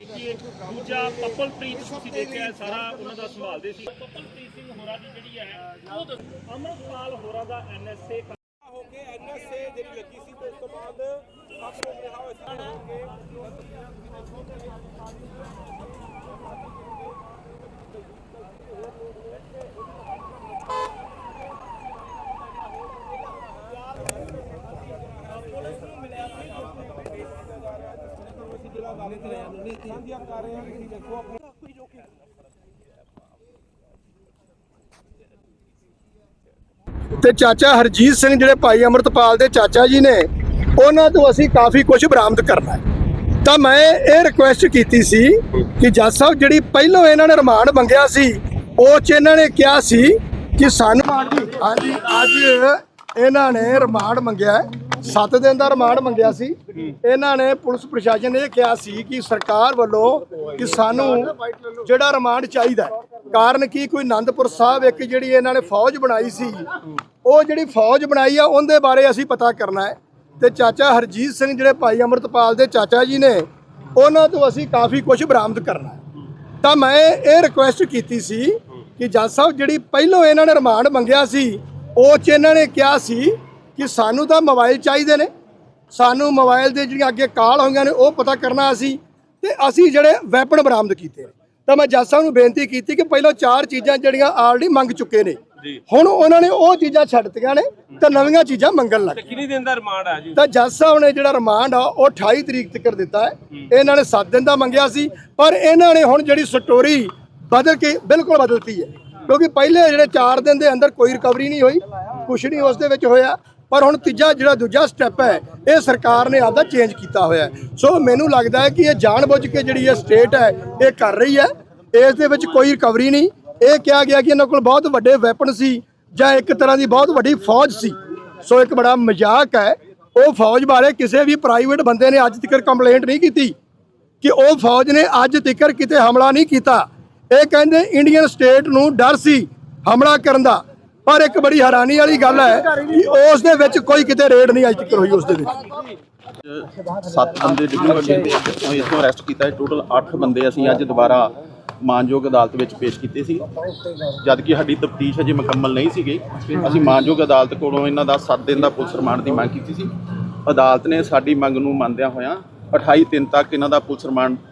ਦੂਜਾ ਪੱਪਲਪ੍ਰੀਤ ਤੁਸੀਂ ਦੇਖਿਆ ਸਾਰਾ ਉਹਨਾਂ ਦਾ ਸੰਭਾਲਦੇ ਸੀ। ਪੱਪਲਪ੍ਰੀਤ ਸਿੰਘ ਹੋਰਾਂ ਦੀ ਜਿਹੜੀ ਹੈ, ਉਹ ਅਮਰਪਾਲ ਹੋਰਾਂ ਦਾ ਐਨਐਸਏ ਹੋ ਕੇ ਐਨਐਸਏ ਜਿਹੜੀ ਲੱਗੀ ਸੀ, ਤੇ ਉਸ ਤੋਂ ਬਾਅਦ ਆਪੋ ਰਿਹਾ ਹੋਇਆ ਸੀ ਹੋ ਕੇ ਸਾਂਝੀਆਂ ਕਰ ਰਹੇ ਹਾਂ ਤੁਸੀਂ ਦੇਖੋ ਆਪਣਾ ਕੋਈ ਜੋ ਕਿ ਤੇ ਚਾਚਾ ਹਰਜੀਤ ਸਿੰਘ ਜਿਹੜੇ ਭਾਈ ਅਮਰਤਪਾਲ ਦੇ ਚਾਚਾ ਜੀ ਨੇ, ਉਹਨਾਂ ਤੋਂ ਅਸੀਂ ਕਾਫੀ ਕੁਝ ਬਰਾਮਦ ਕਰਨਾ ਹੈ। ਤਾਂ ਮੈਂ ਇਹ ਰਿਕੁਐਸਟ ਕੀਤੀ ਸੀ ਕਿ ਜੱਜ ਸਾਹਿਬ, ਜਿਹੜੀ ਪਹਿਲਾਂ ਇਹਨਾਂ ਨੇ ਰਿਮਾਂਡ ਮੰਗਿਆ ਸੀ, ਉਹ ਚ ਇਹਨਾਂ ਨੇ ਕਿਹਾ ਸੀ ਕਿ ਸਾਨੂੰ ਹਾਂਜੀ ਅੱਜ ਇਹਨਾਂ ਨੇ ਰਿਮਾਂਡ ਮੰਗਿਆ 7 ਦਿਨ ਦਾ ਰਿਮਾਂਡ ਮੰਗਿਆ ਸੀ। ਇਹਨਾਂ ਨੇ ਪੁਲਿਸ ਪ੍ਰਸ਼ਾਸਨ ਨੇ ਇਹ ਕਿਹਾ ਸੀ ਕਿ ਸਰਕਾਰ ਵੱਲੋਂ ਕਿ ਸਾਨੂੰ ਜਿਹੜਾ ਰਿਮਾਂਡ ਚਾਹੀਦਾ ਕਾਰਨ ਕੀ? ਕੋਈ ਆਨੰਦਪੁਰ ਸਾਹਿਬ ਇੱਕ ਜਿਹੜੀ ਇਹਨਾਂ ਨੇ ਫੌਜ ਬਣਾਈ ਸੀ। ਉਹ ਜਿਹੜੀ ਫੌਜ ਬਣਾਈ ਆ, ਉਹਦੇ ਬਾਰੇ ਅਸੀਂ ਪਤਾ ਕਰਨਾ ਹੈ। ਤੇ ਚਾਚਾ ਹਰਜੀਤ ਸਿੰਘ ਜਿਹੜੇ ਭਾਈ ਅਮਰਤਪਾਲ ਦੇ ਚਾਚਾ ਜੀ ਨੇ, ਉਹਨਾਂ ਤੋਂ ਅਸੀਂ ਕਾਫੀ ਕੁਝ ਬਰਾਮਦ ਕਰਨਾ ਤਾਂ ਮੈਂ ਇਹ ਰਿਕੁਐਸਟ ਕੀਤੀ ਸੀ ਕਿ ਜੱਜ ਸਾਹਿਬ, ਜਿਹੜੀ ਪਹਿਲੋਂ ਇਹਨਾਂ ਨੇ ਰਿਮਾਂਡ ਮੰਗਿਆ ਸੀ, ਉਹ ਚ ਇਹਨਾਂ ਨੇ ਕਿਹਾ ਸੀ ਕਿ ਸਾਨੂੰ ਤਾਂ ਮੋਬਾਈਲ ਚਾਹੀਦੇ ਨੇ। ਸਾਨੂੰ ਮੋਬਾਈਲ ਦੇ ਜਿਹੜੀਆਂ ਅੱਗੇ ਕਾਲ ਹੋਈਆਂ ਨੇ ਉਹ ਪਤਾ ਕਰਨਾ ਅਸੀਂ ਤੇ ਅਸੀਂ ਜਿਹੜੇ ਵੈਪਨ ਬਰਾਮਦ ਕੀਤੇ ਨੇ। ਤਾਂ ਮੈਂ ਜੱਜ ਸਾਹਿਬ ਨੂੰ ਬੇਨਤੀ ਕੀਤੀ ਕਿ ਪਹਿਲਾਂ ਚਾਰ ਚੀਜ਼ਾਂ ਜਿਹੜੀਆਂ ਆਲਰੇਡੀ ਮੰਗ ਚੁੱਕੇ ਨੇ। ਹੁਣ ਉਹਨਾਂ ਨੇ ਉਹ ਚੀਜ਼ਾਂ ਛੱਡਤੀਆਂ ਨੇ ਤੇ ਨਵੀਆਂ ਚੀਜ਼ਾਂ ਮੰਗਣ ਲੱਗ ਕਿੰਨੀ ਦਿਨ ਦਾ ਰਿਮਾਂਡ ਆ ਜੀ? ਤਾਂ ਜੱਜ ਸਾਹਿਬ ਨੇ ਜਿਹੜਾ ਰਿਮਾਂਡ ਆ ਉਹ 28 ਤਰੀਕ ਤੱਕ ਦਿੱਤਾ ਹੈ। ਇਹਨਾਂ ਨੇ 7 ਦਿਨ ਦਾ ਮੰਗਿਆ ਸੀ ਪਰ ਇਹਨਾਂ ਨੇ ਹੁਣ ਜਿਹੜੀ ਸਟੋਰੀ ਬਦਲ ਕੇ ਬਿਲਕੁਲ ਬਦਲਤੀ ਹੈ। ਕਿਉਂਕਿ ਪਹਿਲੇ ਜਿਹੜੇ 4 ਦਿਨ ਦੇ ਅੰਦਰ ਕੋਈ ਰਿਕਵਰੀ ਨਹੀਂ ਹੋਈ ਕੁਛ ਨਹੀਂ ਉਸ ਦੇ ਵਿੱਚ ਹੋਇਆ। ਪਰ ਹੁਣ ਤੀਜਾ ਜਿਹੜਾ ਦੂਜਾ ਸਟੈਪ ਹੈ, ਇਹ ਸਰਕਾਰ ਨੇ ਆਪਦਾ ਚੇਂਜ ਕੀਤਾ ਹੋਇਆ ਸੋ ਮੈਨੂੰ ਲੱਗਦਾ ਹੈ ਕਿ ਇਹ ਜਾਣਬੁੱਝ ਕੇ ਜਿਹੜੀ ਇਹ ਸਟੇਟ ਹੈ, ਇਹ ਕਰ ਰਹੀ ਹੈ। ਇਸ ਦੇ ਵਿੱਚ ਕੋਈ ਰਿਕਵਰੀ ਨਹੀਂ। ਇਹ ਕਿਹਾ ਗਿਆ ਕਿ ਇਹਨਾਂ ਕੋਲ ਬਹੁਤ ਵੱਡੇ ਵੈਪਨ ਸੀ ਜਾਂ ਇੱਕ ਤਰ੍ਹਾਂ ਦੀ ਬਹੁਤ ਵੱਡੀ ਫੌਜ ਸੀ। ਸੋ ਇੱਕ ਬੜਾ ਮਜ਼ਾਕ ਹੈ, ਉਹ ਫੌਜ ਬਾਰੇ ਕਿਸੇ ਵੀ ਪ੍ਰਾਈਵੇਟ ਬੰਦੇ ਨੇ ਅੱਜ ਤੱਕ ਕੰਪਲੇਂਟ ਨਹੀਂ ਕੀਤੀ ਕਿ ਉਹ ਫੌਜ ਨੇ ਅੱਜ ਤੱਕ ਕਿਤੇ ਹਮਲਾ ਨਹੀਂ ਕੀਤਾ। ਇਹ ਕਹਿੰਦੇ ਇੰਡੀਅਨ ਸਟੇਟ ਨੂੰ ਡਰ ਸੀ ਹਮਲਾ ਕਰਨ ਦਾ। ਪਰ ਇੱਕ ਬੜੀ ਹੈਰਾਨੀ ਵਾਲੀ ਗੱਲ ਹੈ ਕਿ ਉਸ ਦੇ ਵਿੱਚ ਕੋਈ ਕਿਤੇ ਰੇਡ ਨਹੀਂ ਅੱਜ ਤੱਕ ਹੋਈ ਉਸ ਦੇ ਵਿੱਚ। ਸੱਤ ਬੰਦੇ ਡਿਪਟੀ ਵੱਡੇ ਤੋਂ ਇਸਨੂੰ ਅਰੈਸਟ ਕੀਤਾ ਟੋਟਲ 8 ਬੰਦੇ ਅਸੀਂ ਅੱਜ ਦੁਬਾਰਾ ਮਾਨਯੋਗ ਅਦਾਲਤ ਵਿੱਚ ਪੇਸ਼ ਕੀਤੇ ਸੀ। ਜਦ ਕਿ ਸਾਡੀ ਤਫਤੀਸ਼ ਅਜੇ ਮੁਕੰਮਲ ਨਹੀਂ ਸੀਗੀ। ਅਸੀਂ ਮਾਨਯੋਗ ਅਦਾਲਤ ਕੋਲੋਂ ਇਹਨਾਂ ਦਾ 7 ਦਿਨ ਦਾ ਪੁਲਿਸ ਰਿਮਾਂਡ ਦੀ ਮੰਗ ਕੀਤੀ ਸੀ। ਅਦਾਲਤ ਨੇ ਸਾਡੀ ਮੰਗ ਨੂੰ ਮੰਨਦਿਆਂ ਹੋਇਆਂ 28 ਦਿਨ ਤੱਕ ਇਹਨਾਂ ਦਾ ਪੁਲਿਸ ਰਿਮਾਂਡ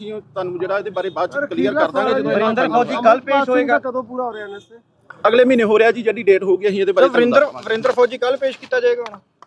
ਅਸੀਂ ਤੁਹਾਨੂੰ ਜਿਹੜਾ ਇਹਦੇ ਬਾਰੇ ਬਾਅਦ ਚ ਕਲੀਅਰ ਕਰ ਦਾਂਗੇ ਜਦੋਂ ਵਰਿੰਦਰ ਫੌਜੀ ਕੱਲ ਪੇਸ਼ ਹੋਏਗਾ। ਕਦੋਂ ਪੂਰਾ ਹੋ ਰਿਹਾ ਐਨਐਸਏ ਅਗਲੇ ਮਹੀਨੇ ਹੋ ਰਿਹਾ ਜੀ ਜਿਹੜੀ ਡੇਟ ਹੋ ਗਈ ਅਸੀਂ ਇਹਦੇ ਬਾਰੇ ਵਰਿੰਦਰ ਵਰਿੰਦਰ ਫੌਜੀ ਕੱਲ ਪੇਸ਼ ਕੀਤਾ ਜਾਏਗਾ ਹੁਣ।